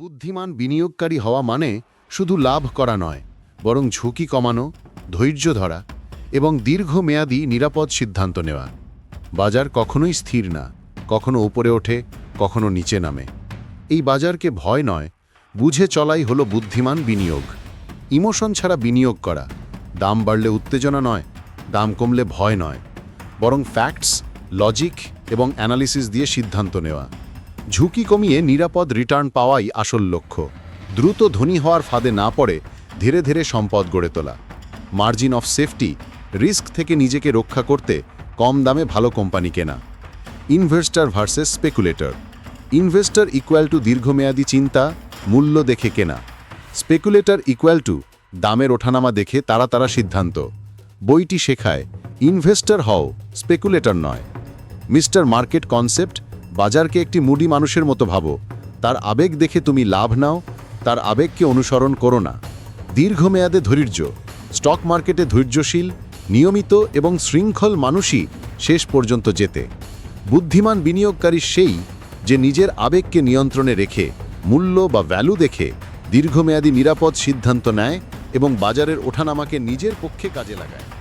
বুদ্ধিমান বিনিয়োগকারী হওয়া মানে শুধু লাভ করা নয়, বরং ঝুঁকি কমানো, ধৈর্য ধরা এবং দীর্ঘমেয়াদী নিরাপদ সিদ্ধান্ত নেওয়া। বাজার কখনোই স্থির না, কখনো উপরে ওঠে, কখনো নিচে নামে। এই বাজারকে ভয় নয়, বুঝে চলাই হলো বুদ্ধিমান বিনিয়োগ। ইমোশন ছাড়া বিনিয়োগ করা, দাম বাড়লে উত্তেজনা নয়, দাম কমলে ভয় নয়, বরং ফ্যাক্টস লজিক এবং অ্যানালিসিস দিয়ে সিদ্ধান্ত নেওয়া। ঝুঁকি কমিয়ে নিরাপদ রিটার্ন পাওয়াই আসল লক্ষ্য। দ্রুত ধনী হওয়ার ফাঁদে না পড়ে ধীরে ধীরে সম্পদ গড়ে তোলা। মার্জিন অফ সেফটি, রিস্ক থেকে নিজেকে রক্ষা করতে কম দামে ভালো কোম্পানি কেনা। Investor versus speculator. Investor equal to দীর্ঘমেয়াদী চিন্তা, মূল্য দেখে কেনা। স্পেকুলেটর ইকুয়াল টু দামের ওঠানামা দেখে তারা তারা সিদ্ধান্ত। বইটি শেখায়, ইনভেস্টর হও, স্পেকুলেটর নয়। মিস্টার মার্কেট কনসেপ্ট বাজারকে একটি মুডি মানুষের মতো ভাবো। তার আবেগ দেখে তুমি লাভ নাও, তার আবেগকে অনুসরণ করো না। দীর্ঘমেয়াদে ধৈর্য, স্টক মার্কেটে ধৈর্যশীল, নিয়মিত এবং শৃঙ্খল মানুষই শেষ পর্যন্ত যেতে বুদ্ধিমান বিনিয়োগকারী সেই যে নিজের আবেগকে নিয়ন্ত্রণে রেখে, মূল্য বা ভ্যালু দেখে দীর্ঘমেয়াদী নিরাপদ সিদ্ধান্ত নেয় এবং বাজারের ওঠানামাকে নিজের পক্ষে কাজে লাগায়।